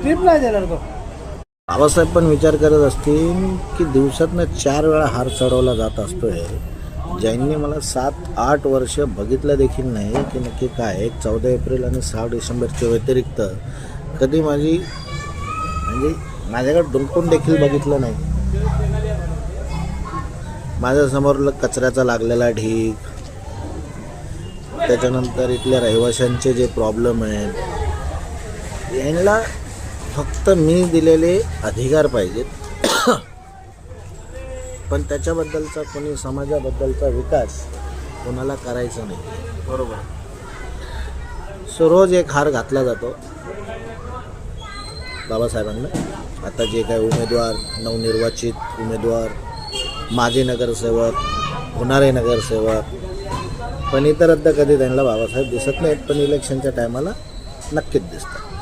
Trip नाही देणार तो बाबासाहेब पण विचार करत असतील की दिवसातनं चार वेळा हार चढवला जात असतोय. ज्यांनी मला सात आठ वर्ष बघितलं देखील नाही की नक्की काय. चौदा एप्रिल आणि सहा डिसेंबरच्या व्यतिरिक्त कधी माझी म्हणजे माझ्याकडे डुंकून देखील बघितलं नाही. माझ्यासमोर कचऱ्याचा लागलेला ढीग त्याच्यानंतर इथल्या रहिवाशांचे जे प्रॉब्लेम आहेत यांना फक्त मी दिलेले अधिकार पाहिजेत. पण त्याच्याबद्दलचा कोणी समाजाबद्दलचा विकास कोणाला करायचा नाही. बरोबर. सो रोज एक हार घातला जातो. बाबासाहेबांना. आता जे काही उमेदवार नवनिर्वाचित उमेदवार माजी नगरसेवक होणारे नगरसेवक पण इतरत्र कधी त्यांना बाबासाहेब दिसत नाहीत पण इलेक्शनच्या टायमाला नक्कीच दिसतात.